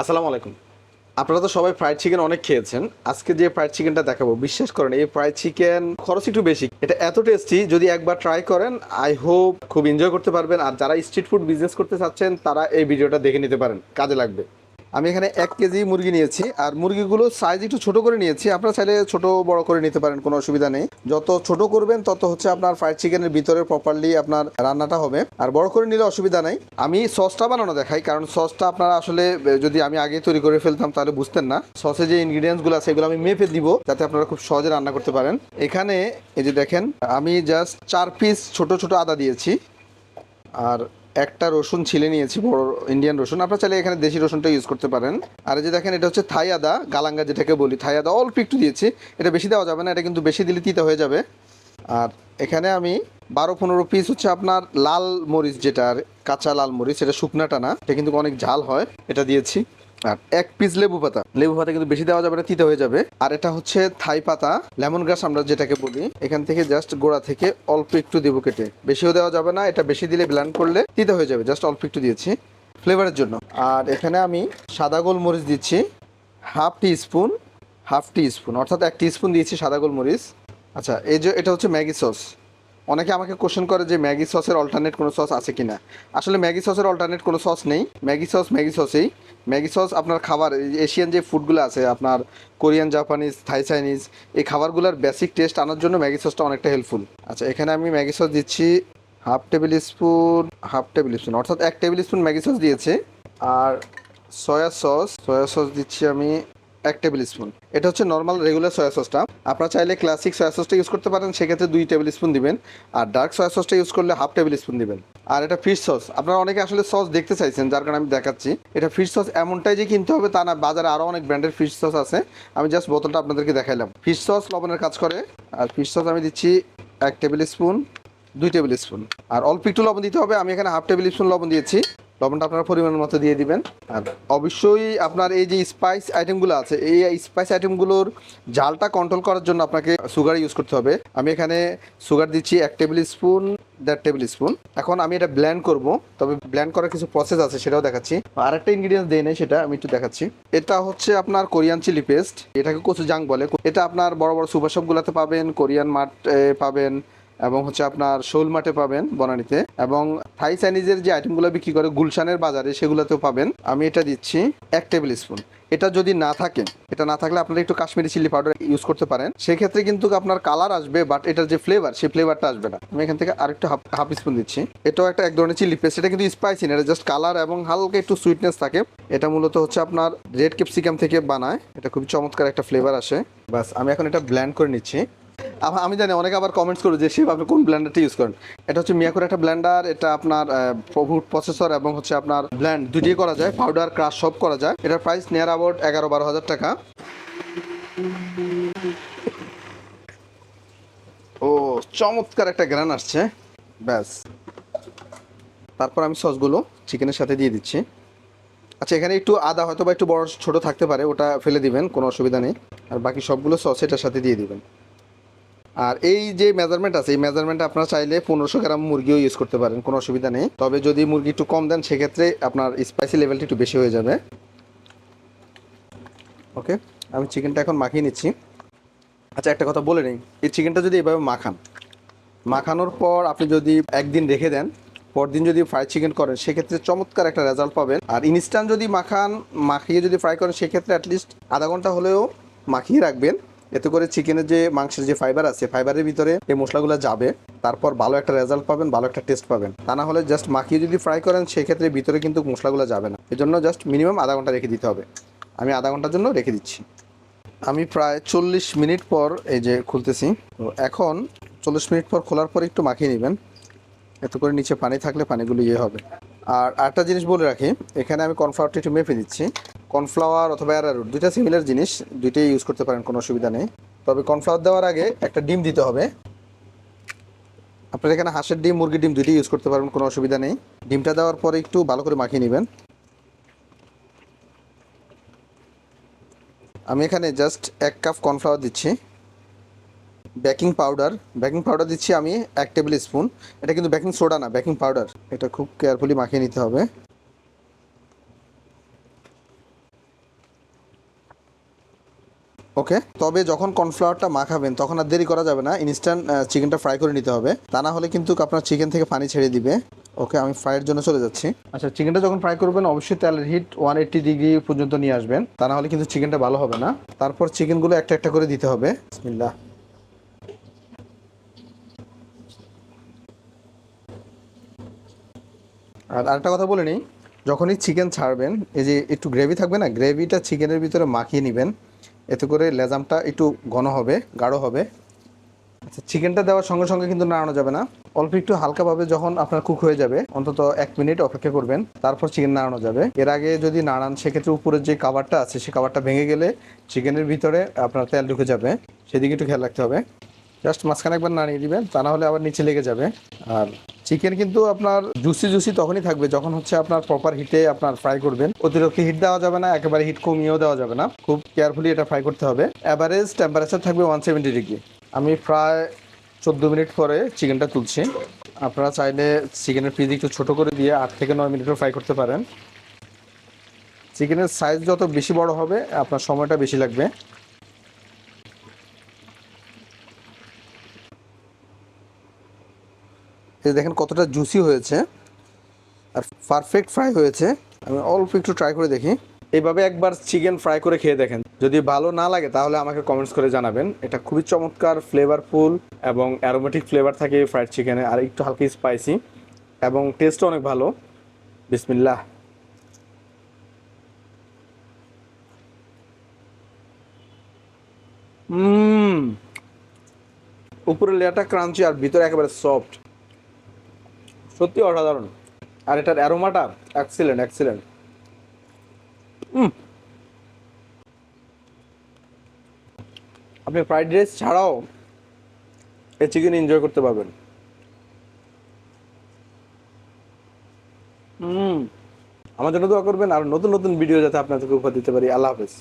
আসসালামু আলাইকুম। আপনারা তো সবাই ফ্রাইড চিকেন অনেক খেয়েছেন। আজকে যে ফ্রাইড চিকেনটা দেখাবো, বিশ্বাস করেন, এই ফ্রাইড চিকেন খরচ একটু বেশি। এটা এত টেস্টি যদি একবার ট্রাই করেন আই হোপ খুব এনজয় করতে পারবেন। আর যারা স্ট্রিট ফুড বিজনেস করতে চাচ্ছেন, তারা এই ভিডিওটা দেখে নিতে পারেন। কাজে লাগবে। আমি এখানে এক কেজি মুরগি নিয়েছি, আর মুরগিগুলো সাইজ একটু ছোট করে নিয়েছি। আপনারা চাইলে ছোট বড় করে নিতে পারেন, কোনো অসুবিধা নেই। যত ছোট করবেন, তত হচ্ছে আপনার ফ্রাইড চিকেনের ভিতরে প্রপারলি আপনার রান্নাটা হবে। আর বড় করে নিলে অসুবিধা নাই। আমি সসটা বানানো দেখাই, কারণ সসটা আপনারা আসলে যদি আমি আগে তৈরি করে ফেলতাম, তাহলে বুঝতেন না। সসে যে ইনগ্রিডিয়েন্টসগুলো আছে, এগুলো আমি মেপে দিব, যাতে আপনারা খুব সহজে রান্না করতে পারেন। এখানে, এই যে দেখেন, আমি জাস্ট চার পিস ছোট ছোট আদা দিয়েছি। আর একটা রসুন ছিলে নিয়েছি, বড় ইন্ডিয়ান রসুন। আপনারা চাইলে এখানে দেশি রসুনটা ইউজ করতে পারেন। আর যে দেখেন, এটা হচ্ছে থাই আদা, গালাঙ্গা যেটাকে বলি। থাই আদা অল্প একটু দিয়েছি। এটা বেশি দেওয়া যাবে না, এটা কিন্তু বেশি দিলে তিতে হয়ে যাবে। আর এখানে আমি বারো পনেরো পিস হচ্ছে আপনার লাল মরিচ যেটা কাঁচা লাল মরিচ, এটা শুকনাটা না, এটা কিন্তু অনেক ঝাল হয়, এটা দিয়েছি। আর এক পিস লেবু পাতা। লেবু পাতা কিন্তু বেশি দেওয়া যাবে না, তিতে হয়ে যাবে। আর এটা হচ্ছে থাই পাতা, লেমন গ্রাস আমরা যেটাকে বলি। এখান থেকে জাস্ট গোড়া থেকে অল্প একটু দেবো কেটে। বেশিও দেওয়া যাবে না, এটা বেশি দিলে ব্ল্যান্ড করলে তিতে হয়ে যাবে জাস্ট অল্প একটু দিয়েছি। ফ্লেভারের জন্য। আর এখানে আমি সাদা গোলমরিচ দিচ্ছি half teaspoon half teaspoon অর্থাৎ এক টি স্পুন দিয়েছি সাদা গোলমরিচ। আচ্ছা এই যে এটা হচ্ছে ম্যাগি সস। অনেকে আমাকে কোশ্চেন করে যে ম্যাগি সসের অল্টারনেট কোনো সস আছে কিনা। আসলে ম্যাগি সসের অল্টারনেট কোনো সস নেই। ম্যাগি সস ম্যাগি সসেই। ম্যাগি সস আপনার খাবার এশিয়ান যে ফুডগুলো আছে, আপনার কোরিয়ান জাপানিজ থাই চাইনিজ এই খাবারগুলোর বেসিক টেস্ট আনার জন্য ম্যাগি সসটা অনেকটা হেল্পফুল আচ্ছা এখানে আমি ম্যাগি সস দিচ্ছি half tablespoon half tablespoon অর্থাৎ এক টেবিল স্পুন ম্যাগি সস দিয়েছে। আর সয়া সস সয়া সস দিচ্ছি আমি এক টেবিল স্পুন। এটা হচ্ছে নর্মাল রেগুলার সয়া সসটা আপনারা চাইলে ক্লাসিক সয়া সসটা ইউজ করতে পারেন, সেক্ষেত্রে দুই টেবিল স্পুন দিবেন। আর ডার্ক সয়া সসটা ইউজ করলে হাফ টেবিল স্পুন দিবেন। আর এটা ফিশ সস আপনারা অনেকে আসলে সস দেখতে চাইছেন, যার কারণে আমি দেখাচ্ছি। এটা ফিশ সস এমনটাই যে কিনতে হবে তা না, বাজারে আরও অনেক ব্র্যান্ডের ফিশ সস আছে। আমি জাস্ট বোতলটা আপনাদেরকে দেখাইলাম। ফিশ সস লবণের কাজ করে। আর ফিশ সস আমি দিচ্ছি এক টেবিল স্পুন, দুই টেবিল স্পুন। আর অল্প একটু লবণ দিতে হবে। আমি এখানে হাফ টেবিল স্পুন লবণ দিয়েছি। লবণটা আপনার পরিমাণ মতো দিয়ে দিবেন। আর অবশ্যই আপনার এই যে স্পাইস আইটেমগুলো আছে, এই স্পাইস আইটেমগুলোর জালটা কন্ট্রোল করার জন্য আপনাকে সুগার ইউজ করতে হবে। আমি এখানে সুগার দিচ্ছি এক টেবিল স্পুন দেড় টেবিল স্পুন এখন আমি এটা ব্ল্যান্ড করব, তবে ব্ল্যান্ড করার কিছু প্রসেস আছে, সেটাও দেখাচ্ছি। আর একটা ইনগ্রিডিয়েন্টস দেয় নেই, সেটা আমি একটু দেখাচ্ছি। এটা হচ্ছে আপনার কোরিয়ান চিলি পেস্ট এটাকে কচু জাং বলে। এটা আপনার বড় বড় সুপার শপগুলোতে পাবেন কোরিয়ান মার্ট পাবেন। এবং হচ্ছে আপনার শোল মাঠে পাবেন বনানীতে। এবং থাই চাইনিজের যে আইটেমগুলো বিক্রি করে গুলশানের বাজারে, সেগুলোতেও পাবেন। আমি এটা দিচ্ছি এক টেবিল স্পুন এটা যদি না থাকে, এটা না থাকলে আপনারা একটু কাশ্মীরি চিলি পাউডার ইউজ করতে পারেন। সেক্ষেত্রে কিন্তু আপনার কালার আসবে বাট এটার যে ফ্লেভার সেই ফ্লেভারটা আসবে না। আমি এখান থেকে আরেকটু হাফ হাফ স্পুন দিচ্ছি। এটাও একটা এক ধরনের চিলি পেস্ট এটা কিন্তু স্পাইসি না, এটা জাস্ট কালার এবং হালকা একটু সুইটনেস থাকে। এটা মূলত হচ্ছে আপনার রেড ক্যাপসিকাম থেকে বানায়। এটা খুবই চমৎকার একটা ফ্লেভার আসে। বাস, আমি এখন এটা ব্ল্যান্ড করে নিচ্ছি। আম- জানি, অনেকে আবার কমেন্টস করে যে, শিব, আপনি কোন ব্ল্যান্ডারটা ইউজ করেন? এটা হচ্ছে মিয়াকুর একটা ব্ল্যান্ডার এটা আপনার ফুড প্রসেসর এবং হচ্ছে আপনার ব্ল্যান্ড দুটিই করা যায় পাউডার ক্রাশ সব করা যায়। এটার প্রাইস নিয়ার অ্যাবাউট এগারো বারো হাজার টাকা। ও, চমৎকার একটা গ্রান আসছে। ব্যাস। তারপর আমি সসগুলো চিকেনের সাথে দিয়ে দিচ্ছি। আচ্ছা এখানে একটু আদা হয়তো বা একটু বড়, ছোট থাকতে পারে, ওটা ফেলে দিবেন, কোনো অসুবিধা নেই। আর বাকি সবগুলো সস এটার সাথে দিয়ে দিবেন। আর এই যে মেজারমেন্ট আছে, এই মেজারমেন্ট আপনারা চাইলে পনেরোশো গ্রাম মুরগিও ইউজ করতে পারেন, কোনো অসুবিধা নেই। তবে যদি মুরগি একটু কম দেন, সেক্ষেত্রে আপনার স্পাইসি লেভেলটা একটু বেশি হয়ে যাবে। ওকে আমি চিকেনটা এখন মাখিয়ে নিচ্ছি। আচ্ছা একটা কথা বলে নিই। এই চিকেনটা যদি এভাবে মাখান, মাখানোর পর আপনি যদি একদিন রেখে দেন, পরদিন যদি ফ্রাই চিকেন করেন, সেক্ষেত্রে চমৎকার একটা রেজাল্ট পাবেন। আর ইনস্ট্যান্ট যদি মাখান, মাখিয়ে যদি ফ্রাই করেন, সেক্ষেত্রে অ্যাটলিস্ট আধা ঘণ্টা হলেও মাখিয়ে রাখবেন। এতে করে চিকেনের যে মাংসের যে ফাইবার আছে ফাইবারের ভিতরে এই মশলাগুলো যাবে। তারপর ভালো একটা রেজাল্ট পাবেন, ভালো একটা টেস্ট পাবেন। তা না হলে জাস্ট মাখিয়ে যদি ফ্রাই করেন, সেক্ষেত্রে ভিতরে কিন্তু মশলাগুলো যাবে না। এজন্য জাস্ট মিনিমাম আধা ঘণ্টা রেখে দিতে হবে। আমি আধা ঘণ্টার জন্য রেখে দিচ্ছি। আমি প্রায় চল্লিশ মিনিট পর এই যে খুলতেছি। তো এখন চল্লিশ মিনিট পর খোলার পর একটু মাখিয়ে নেবেন। এতে করে নিচে পানি থাকলে পানিগুলো ইয়ে হবে। আর আরেকটা জিনিস বলে রাখি, এখানে আমি কর্নফ্লাওয়ারটা একটু মেপে দিচ্ছি। কর্নফ্লাওয়ার অথবা অ্যারারুট দুইটা সিমিলার জিনিস, দুইটাই ইউজ করতে পারেন, কোনো অসুবিধা নেই। তবে কর্নফ্লাওয়ার দেওয়ার আগে একটা ডিম দিতে হবে। আপনার এখানে হাঁসের ডিম, মুরগির ডিম দুইটাই ইউজ করতে পারবেন, কোনো অসুবিধা নেই। ডিমটা দেওয়ার পরে একটু ভালো করে মাখিয়ে নেবেন। আমি এখানে জাস্ট এক কাপ কর্নফ্লাওয়ার দিচ্ছি। Baking powder. বেকিং পাউডার দিচ্ছি আমি এক টেবিল স্পুন। এটা কিন্তু বেকিং সোডা না, বেকিং পাউডার। এটা খুব কেয়ারফুলি মাখিয়ে নিতে হবে। ওকে তবে যখন কর্নফ্লাওয়ারটা মাখাবেন, তখন আর দেরি করা যাবে না। ইনস্ট্যান্ট চিকেনটা ফ্রাই করে নিতে হবে। তা না হলে কিন্তু আপনার চিকেন থেকে পানি ছেড়ে দিবে। ওকে আমি ফ্রাইয়ের জন্য চলে যাচ্ছি। আচ্ছা চিকেনটা যখন ফ্রাই করবেন, অবশ্যই তেলের হিট ওয়ান এইট্টি ডিগ্রি পর্যন্ত নিয়ে আসবেন। তা না হলে কিন্তু চিকেনটা ভালো হবে না। তারপর চিকেনগুলো একটা একটা করে দিতে হবে। বিসমিল্লাহ। আর আরেকটা কথা বলে নিই, যখনই চিকেন ছাড়বেন, এই যে একটু গ্রেভি থাকবে না গ্রেভিটা চিকেনের ভিতরে মাখিয়ে নেবেন। এতে করে লেজামটা একটু ঘন হবে, গাঢ় হবে। আচ্ছা চিকেনটা দেওয়ার সঙ্গে সঙ্গে কিন্তু নাড়ানো যাবে না। অল্প একটু হালকাভাবে যখন আপনার কুক হয়ে যাবে, অন্তত এক মিনিট অপেক্ষা করবেন, তারপর চিকেন নাড়ানো যাবে। এর আগে যদি নাড়ান, সেক্ষেত্রে উপরের যে কাভারটা আছে সেই কাভারটা ভেঙে গেলে চিকেনের ভিতরে আপনার তেল ঢুকে যাবে। সেদিকে একটু খেয়াল রাখতে হবে। জাস্ট মাঝখানে একবার নাড়িয়ে দিবেন, তা না হলে আবার নিচে লেগে যাবে। আর চিকেন কিন্তু আপনার জুসি জুসি তখনই থাকবে যখন হচ্ছে আপনার প্রপার হিটে আপনার ফ্রাই করবেন। অতিরিক্ত হিট দেওয়া যাবে না, একেবারে হিট কমিয়েও দেওয়া যাবে না। খুব কেয়ারফুলি এটা ফ্রাই করতে হবে। অ্যাভারেজ টেম্পারেচার থাকবে ওয়ান সেভেন্টি ডিগ্রি আমি প্রায় চোদ্দ মিনিট পরে চিকেনটা তুলছি। আপনারা চাইলে চিকেনের পিস একটু ছোটো করে দিয়ে আট থেকে নয় মিনিটও ফ্রাই করতে পারেন। চিকেনের সাইজ যত বেশি বড় হবে, আপনার সময়টা বেশি লাগবে। এই দেখেন কতটা জুসি হয়েছে আর পারফেক্ট ফ্রাই হয়েছে। আমি অল্প একটু ট্রাই করে দেখি। এইভাবে একবার চিকেন ফ্রাই করে খেয়ে দেখেন। যদি ভালো না লাগে তাহলে আমাকে কমেন্টস করে জানাবেন। এটা খুবই চমৎকার ফ্লেভারফুল এবং অ্যারোমেটিক ফ্লেভার থাকে ফ্রাইড চিকেনে আর একটু হালকা স্পাইসি এবং টেস্টও অনেক ভালো। বিসমিল্লাহ। হুম উপরের লেয়ারটা ক্রাঞ্চি আর ভিতরে একেবারে সফট সত্যি অসাধারণ। আর এটার অ্যারোমাটা এক্সিলেন্ট এক্সিলেন্ট আপনি ফ্রাইড রাইস ছাড়াও এই চিকেন এনজয় করতে পারবেন। আমার জন্য দোয়া করবেন আর নতুন নতুন ভিডিও যাতে আপনাদেরকে উপহার দিতে পারি। আল্লাহ হাফেজ।